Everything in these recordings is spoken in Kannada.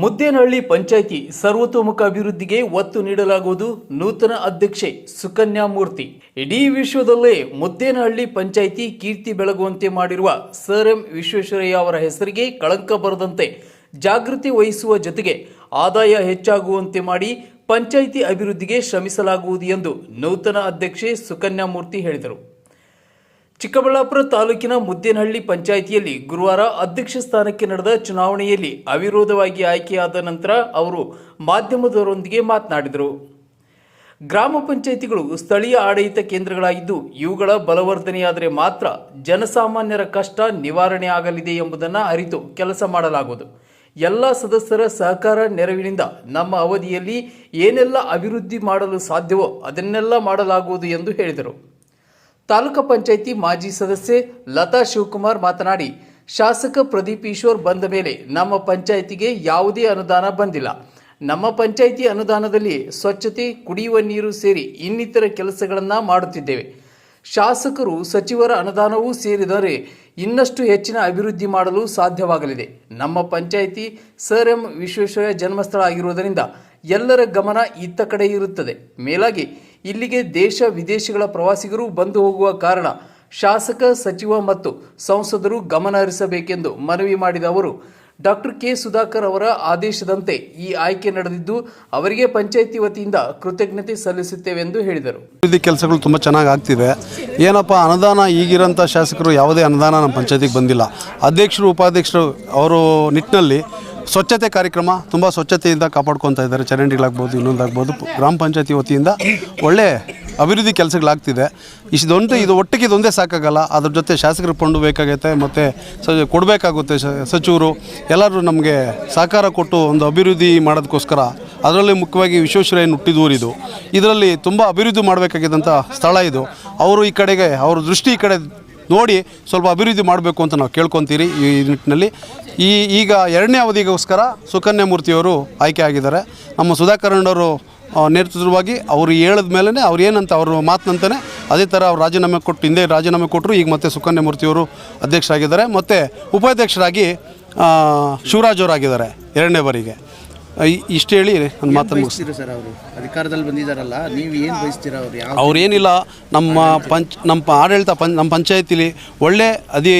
ಮುದ್ದೇನಹಳ್ಳಿ ಪಂಚಾಯಿತಿ ಸರ್ವತೋಮುಖ ಅಭಿವೃದ್ಧಿಗೆ ಒತ್ತು ನೀಡಲಾಗುವುದು ನೂತನ ಅಧ್ಯಕ್ಷೆ ಸುಕನ್ಯಾ ಮೂರ್ತಿ ಇಡೀ ವಿಶ್ವದಲ್ಲೇ ಮುದ್ದೇನಹಳ್ಳಿ ಪಂಚಾಯಿತಿ ಕೀರ್ತಿ ಬೆಳಗುವಂತೆ ಮಾಡಿರುವ ಸರ್ ಎಂ ವಿಶ್ವೇಶ್ವರಯ್ಯ ಅವರ ಹೆಸರಿಗೆ ಕಳಂಕ ಬರದಂತೆ ಜಾಗೃತಿ ವಹಿಸುವ ಜೊತೆಗೆ ಆದಾಯ ಹೆಚ್ಚಾಗುವಂತೆ ಮಾಡಿ ಪಂಚಾಯಿತಿ ಅಭಿವೃದ್ಧಿಗೆ ಶ್ರಮಿಸಲಾಗುವುದು ಎಂದು ನೂತನ ಅಧ್ಯಕ್ಷೆ ಸುಕನ್ಯಾ ಮೂರ್ತಿ ಹೇಳಿದರು. ಚಿಕ್ಕಬಳ್ಳಾಪುರ ತಾಲೂಕಿನ ಮುದ್ದೇನಹಳ್ಳಿ ಪಂಚಾಯಿತಿಯಲ್ಲಿ ಗುರುವಾರ ಅಧ್ಯಕ್ಷ ಸ್ಥಾನಕ್ಕೆ ನಡೆದ ಚುನಾವಣೆಯಲ್ಲಿ ಅವಿರೋಧವಾಗಿ ಆಯ್ಕೆಯಾದ ನಂತರ ಅವರು ಮಾಧ್ಯಮದವರೊಂದಿಗೆ ಮಾತನಾಡಿದರು. ಗ್ರಾಮ ಪಂಚಾಯಿತಿಗಳು ಸ್ಥಳೀಯ ಆಡಳಿತ ಕೇಂದ್ರಗಳಾಗಿದ್ದು ಇವುಗಳ ಬಲವರ್ಧನೆಯಾದರೆ ಮಾತ್ರ ಜನಸಾಮಾನ್ಯರ ಕಷ್ಟ ನಿವಾರಣೆ ಆಗಲಿದೆ ಎಂಬುದನ್ನು ಅರಿತು ಕೆಲಸ ಮಾಡಲಾಗುವುದು. ಎಲ್ಲ ಸದಸ್ಯರ ಸಹಕಾರ ನೆರವಿನಿಂದ ನಮ್ಮ ಅವಧಿಯಲ್ಲಿ ಏನೆಲ್ಲ ಅಭಿವೃದ್ಧಿ ಮಾಡಲು ಸಾಧ್ಯವೋ ಅದನ್ನೆಲ್ಲ ಮಾಡಲಾಗುವುದು ಎಂದು ಹೇಳಿದರು. ತಾಲೂಕು ಪಂಚಾಯಿತಿ ಮಾಜಿ ಸದಸ್ಯೆ ಲತಾ ಶಿವಕುಮಾರ್ ಮಾತನಾಡಿ, ಶಾಸಕ ಪ್ರದೀಪ್ ಈಶ್ವರ್ ಬಂದ ಮೇಲೆ ನಮ್ಮ ಪಂಚಾಯಿತಿಗೆ ಯಾವುದೇ ಅನುದಾನ ಬಂದಿಲ್ಲ. ನಮ್ಮ ಪಂಚಾಯಿತಿ ಅನುದಾನದಲ್ಲಿ ಸ್ವಚ್ಛತೆ, ಕುಡಿಯುವ ನೀರು ಸೇರಿ ಇನ್ನಿತರ ಕೆಲಸಗಳನ್ನು ಮಾಡುತ್ತಿದ್ದೇವೆ. ಶಾಸಕರು ಸಚಿವರ ಅನುದಾನವೂ ಸೇರಿದರೆ ಇನ್ನಷ್ಟು ಹೆಚ್ಚಿನ ಅಭಿವೃದ್ಧಿ ಮಾಡಲು ಸಾಧ್ಯವಾಗಲಿದೆ. ನಮ್ಮ ಪಂಚಾಯಿತಿ ಸರ್ ಎಂ ವಿಶ್ವೇಶ್ವರಯ್ಯ ಜನ್ಮಸ್ಥಳ ಆಗಿರುವುದರಿಂದ ಎಲ್ಲರ ಗಮನ ಇತ್ತ ಕಡೆ ಇರುತ್ತದೆ. ಮೇಲಾಗಿ ಇಲ್ಲಿಗೆ ದೇಶ ವಿದೇಶಗಳ ಪ್ರವಾಸಿಗರು ಬಂದು ಹೋಗುವ ಕಾರಣ ಶಾಸಕ ಸಚಿವ ಮತ್ತು ಸಂಸದರು ಗಮನ ಹರಿಸಬೇಕೆಂದು ಮನವಿ ಮಾಡಿದ ಅವರು, ಡಾಕ್ಟರ್ ಕೆ ಸುಧಾಕರ್ ಅವರ ಆದೇಶದಂತೆ ಈ ಆಯ್ಕೆ ನಡೆದಿದ್ದು ಅವರಿಗೆ ಪಂಚಾಯಿತಿ ವತಿಯಿಂದ ಕೃತಜ್ಞತೆ ಸಲ್ಲಿಸುತ್ತೇವೆಂದು ಹೇಳಿದರು. ಅಭಿವೃದ್ಧಿ ಕೆಲಸಗಳು ತುಂಬ ಚೆನ್ನಾಗಿ ಆಗ್ತಿದೆ. ಏನಪ್ಪ, ಅನುದಾನ ಈಗಿರೋಂಥ ಶಾಸಕರು ಯಾವುದೇ ಅನುದಾನ ನಮ್ಮ ಪಂಚಾಯತಿಗೆ ಬಂದಿಲ್ಲ. ಅಧ್ಯಕ್ಷರು, ಉಪಾಧ್ಯಕ್ಷರು ಅವರು ನಿಟ್ಟಿನಲ್ಲಿ ಸ್ವಚ್ಛತೆ ಕಾರ್ಯಕ್ರಮ ತುಂಬ ಸ್ವಚ್ಛತೆಯಿಂದ ಕಾಪಾಡ್ಕೊತಾ ಇದ್ದಾರೆ. ಚರಂಡಿಗಳಾಗ್ಬೋದು, ಇನ್ನೊಂದಾಗ್ಬೋದು. ಗ್ರಾಮ ಪಂಚಾಯತಿ ವತಿಯಿಂದ ಒಳ್ಳೆ ಅಭಿವೃದ್ಧಿ ಕೆಲಸಗಳಾಗ್ತಿದೆ. ಇಷ್ಟೊಂದು ಇದು ಒಟ್ಟಿಗೆ ಇದೊಂದೇ ಸಾಕಾಗಲ್ಲ. ಅದ್ರ ಜೊತೆ ಶಾಸಕರ ಫಂಡು ಬೇಕಾಗೈತೆ, ಮತ್ತು ಸ, ಕೊಡಬೇಕಾಗುತ್ತೆ ಸಚಿವರು. ಎಲ್ಲರೂ ನಮಗೆ ಸಹಕಾರ ಕೊಟ್ಟು ಒಂದು ಅಭಿವೃದ್ಧಿ ಮಾಡೋದಕ್ಕೋಸ್ಕರ. ಅದರಲ್ಲಿ ಮುಖ್ಯವಾಗಿ ವಿಶ್ವೇಶ್ವರಯ್ಯನ ಹುಟ್ಟಿದೂರಿದು ಇದರಲ್ಲಿ ತುಂಬ ಅಭಿವೃದ್ಧಿ ಮಾಡಬೇಕಾಗಿದ್ದಂಥ ಸ್ಥಳ ಇದು. ಅವರು ಈ ಕಡೆಗೆ, ಅವ್ರ ದೃಷ್ಟಿ ಈ ಕಡೆ ನೋಡಿ ಸ್ವಲ್ಪ ಅಭಿವೃದ್ಧಿ ಮಾಡಬೇಕು ಅಂತ ನಾವು ಕೇಳ್ಕೊತೀರಿ ಈ ನಿಟ್ಟಿನಲ್ಲಿ. ಈ ಈಗ ಎರಡನೇ ಅವಧಿಗೋಸ್ಕರ ಸುಕನ್ಯಾ ಮೂರ್ತಿಯವರು ಆಯ್ಕೆ ಆಗಿದ್ದಾರೆ. ನಮ್ಮ ಸುಧಾಕರ್ಣರು ನೇತೃತ್ವವಾಗಿ ಅವರು ಹೇಳಿದ ಮೇಲೇ ಅವ್ರು ಏನಂತ ಅವರು ಮಾತಿನಂತಾನೆ ಅದೇ ಥರ ಅವ್ರು ರಾಜೀನಾಮೆ ಕೊಟ್ಟು ಹಿಂದೆ ರಾಜೀನಾಮೆ ಕೊಟ್ಟರು ಈಗ ಮತ್ತೆ ಸುಕನ್ಯಾ ಮೂರ್ತಿಯವರು ಅಧ್ಯಕ್ಷರಾಗಿದ್ದಾರೆ. ಮತ್ತು ಉಪಾಧ್ಯಕ್ಷರಾಗಿ ಶಿವರಾಜ್ ಅವರಾಗಿದ್ದಾರೆ ಎರಡನೇ ಬಾರಿಗೆ. ಇಷ್ಟು ಹೇಳಿ ನನ್ನ ಮಾತನ್ನು ಸರ್ ಅವರು? ಅಧಿಕಾರದಲ್ಲಿ ಬಂದಿದ್ದಾರಲ್ಲ ನೀವು ಏನು ಬಯಸ್ತೀರಾ ಅವ್ರು? ಯಾವ ಅವ್ರೇನಿಲ್ಲ ನಮ್ಮ ಪಂಚ್, ನಮ್ಮ ಆಡಳಿತ ಪಂಚ್ ನಮ್ಮ ಪಂಚಾಯತಿಲಿ ಒಳ್ಳೆ ಅದಿ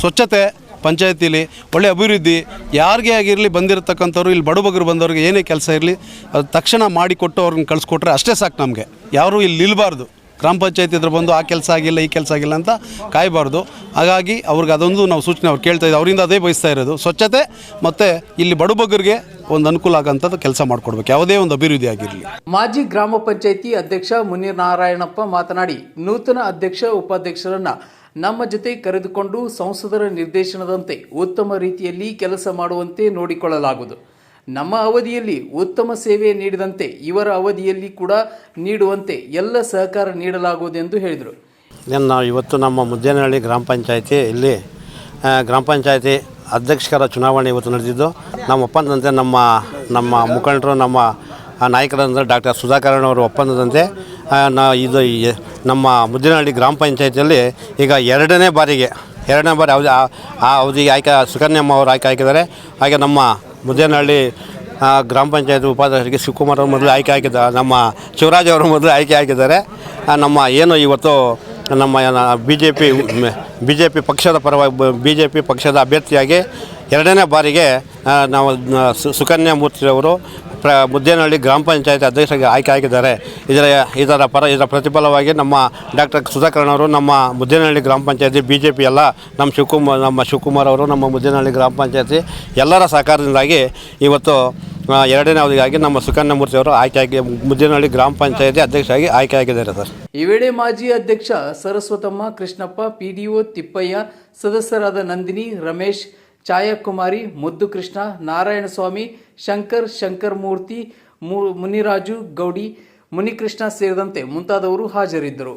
ಸ್ವಚ್ಛತೆ ಪಂಚಾಯತಿಲಿ, ಒಳ್ಳೆ ಅಭಿವೃದ್ಧಿ, ಯಾರಿಗೆ ಆಗಿರಲಿ ಬಂದಿರತಕ್ಕಂಥವ್ರು, ಇಲ್ಲಿ ಬಡಬಗರು ಬಂದವ್ರಿಗೆ ಏನೇ ಕೆಲಸ ಇರಲಿ, ಅದು ತಕ್ಷಣ ಮಾಡಿಕೊಟ್ಟು ಅವ್ರನ್ನ ಕಳಿಸ್ಕೊಟ್ರೆ ಅಷ್ಟೇ ಸಾಕು ನಮಗೆ. ಯಾರೂ ಇಲ್ಲಿ ನಿಲ್ಲಬಾರ್ದು ಗ್ರಾಮ ಪಂಚಾಯತಿ ಇದ್ರೆ ಬಂದು ಆ ಕೆಲಸ ಆಗಿಲ್ಲ, ಈ ಕೆಲಸ ಆಗಿಲ್ಲ ಅಂತ ಕಾಯಬಾರ್ದು. ಹಾಗಾಗಿ ಅವ್ರಿಗೆ ಅದೊಂದು ನಾವು ಸೂಚನೆ ಅವ್ರು ಕೇಳ್ತಾ ಇದ್ದೀವಿ ಅವರಿಂದ ಅದೇ ಬಯಸ್ತಾ ಇರೋದು. ಸ್ವಚ್ಛತೆ ಮತ್ತು ಇಲ್ಲಿ ಬಡಬಗ್ಗರಿಗೆ ಒಂದು ಅನುಕೂಲ ಆಗೋಂಥದ್ದು ಕೆಲಸ ಮಾಡಿಕೊಡ್ಬೇಕು. ಯಾವುದೇ ಒಂದು ಅಭಿವೃದ್ಧಿ ಆಗಿರಲಿ. ಮಾಜಿ ಗ್ರಾಮ ಪಂಚಾಯಿತಿ ಅಧ್ಯಕ್ಷ ಮುನೀರ್ ನಾರಾಯಣಪ್ಪ ಮಾತನಾಡಿ, ನೂತನ ಅಧ್ಯಕ್ಷ ಉಪಾಧ್ಯಕ್ಷರನ್ನು ನಮ್ಮ ಜೊತೆ ಕರೆದುಕೊಂಡು ಸಂಸದರ ನಿರ್ದೇಶನದಂತೆ ಉತ್ತಮ ರೀತಿಯಲ್ಲಿ ಕೆಲಸ ಮಾಡುವಂತೆ ನೋಡಿಕೊಳ್ಳಲಾಗುವುದು. ನಮ್ಮ ಅವಧಿಯಲ್ಲಿ ಉತ್ತಮ ಸೇವೆ ನೀಡಿದಂತೆ ಇವರ ಅವಧಿಯಲ್ಲಿ ಕೂಡ ನೀಡುವಂತೆ ಎಲ್ಲ ಸಹಕಾರ ನೀಡಲಾಗುವುದೆಂದು ಹೇಳಿದರು. ಏನು ನಾವು ಇವತ್ತು ನಮ್ಮ ಮುದ್ದೇನಹಳ್ಳಿ ಗ್ರಾಮ ಪಂಚಾಯತಿ ಇಲ್ಲಿ ಗ್ರಾಮ ಪಂಚಾಯತಿ ಅಧ್ಯಕ್ಷರ ಚುನಾವಣೆ ಇವತ್ತು ನಡೆದಿದ್ದು. ನಮ್ಮ ಒಪ್ಪಂದದಂತೆ ನಮ್ಮ ನಮ್ಮ ಮುಖಂಡರು, ನಮ್ಮ ನಾಯಕರಂದರೆ ಡಾಕ್ಟರ್ ಸುಧಾಕರಣ್ಣವರ ಒಪ್ಪಂದದಂತೆ ನಾ, ಇದು ನಮ್ಮ ಮುದ್ದಿನಹಳ್ಳಿ ಗ್ರಾಮ ಪಂಚಾಯತಿಯಲ್ಲಿ ಈಗ ಎರಡನೇ ಬಾರಿಗೆ, ಎರಡನೇ ಬಾರಿ ಅವಧಿ, ಆ- ಆ ಅವಧಿಗೆ ಆಯ್ಕೆ, ಸುಕನ್ಯಮ್ಮ ಅವರು ಆಯ್ಕೆ ಹಾಕಿದ್ದಾರೆ. ಹಾಗೆ ನಮ್ಮ ಮುದ್ದೇನಹಳ್ಳಿ ಗ್ರಾಮ ಪಂಚಾಯತ್ ಉಪಾಧ್ಯಕ್ಷರಿಗೆ ಶಿವಕುಮಾರ್ ಅವರು ಮೊದಲು ಆಯ್ಕೆ ಆಗಿದ್ದ, ನಮ್ಮ ಶಿವರಾಜ್ ಅವರು ಮೊದಲು ಆಯ್ಕೆ ಆಗಿದ್ದಾರೆ. ನಮ್ಮ ಏನು ಇವತ್ತು ನಮ್ಮ B J P B J P ಪಕ್ಷದ ಪರವಾಗಿ ಬಿ ಜೆ ಪಿ ಪಕ್ಷದ ಅಭ್ಯರ್ಥಿಯಾಗಿ ಎರಡನೇ ಬಾರಿಗೆ ನಾವು ಸುಕನ್ಯಾ ಮೂರ್ತಿಯವರು ಪ್ರ ಮುದ್ದೇನಹಳ್ಳಿ ಗ್ರಾಮ ಪಂಚಾಯತ್ ಅಧ್ಯಕ್ಷರಿಗೆ ಆಯ್ಕೆ ಆಗಿದ್ದಾರೆ. ಇದರ ಇದರ ಪರ, ಇದರ ಪ್ರತಿಫಲವಾಗಿ ನಮ್ಮ ಡಾಕ್ಟರ್ ಸುಧಾಕರಣವರು ನಮ್ಮ ಮುದ್ದೇನಹಳ್ಳಿ ಗ್ರಾಮ ಪಂಚಾಯತಿ ಬಿ ಜೆ ಪಿ ಎಲ್ಲ, ನಮ್ಮ ಶಿವಕುಮಾರ್ ನಮ್ಮ ಶಿವಕುಮಾರ್ ಅವರು ನಮ್ಮ ಮುದ್ದೇನಹಳ್ಳಿ ಗ್ರಾಮ ಪಂಚಾಯತಿ ಎಲ್ಲರ ಸಹಕಾರದಿಂದಾಗಿ ಇವತ್ತು ಎರಡನೇ ಅವಧಿಗಾಗಿ ನಮ್ಮ ಸುಕನ್ಯಮೂರ್ತಿ ಅವರು ಆಗಿ, ಮುದ್ದೇನಹಳ್ಳಿ ಗ್ರಾಮ ಪಂಚಾಯತಿ ಅಧ್ಯಕ್ಷರಾಗಿ ಆಯ್ಕೆ ಆಗಿದ್ದಾರೆ ಸರ್. ಈ ವೇಳೆ ಮಾಜಿ ಅಧ್ಯಕ್ಷ ಸರಸ್ವತಮ್ಮ ಕೃಷ್ಣಪ್ಪ, ಪಿಡಿಒ ತಿಪ್ಪಯ್ಯ, ಸದಸ್ಯರಾದ ನಂದಿನಿ, ರಮೇಶ್ ಛಾಯಾಕುಮಾರಿ ಮುದ್ದು ಕೃಷ್ಣ ನಾರಾಯಣಸ್ವಾಮಿ ಶಂಕರ್ ಶಂಕರ್ ಮೂರ್ತಿ ಮುನಿರಾಜು ಗೌಡಿ ಮುನಿಕೃಷ್ಣ ಸೇರಿದಂತೆ ಮುಂತಾದವರು ಹಾಜರಿದ್ದರು.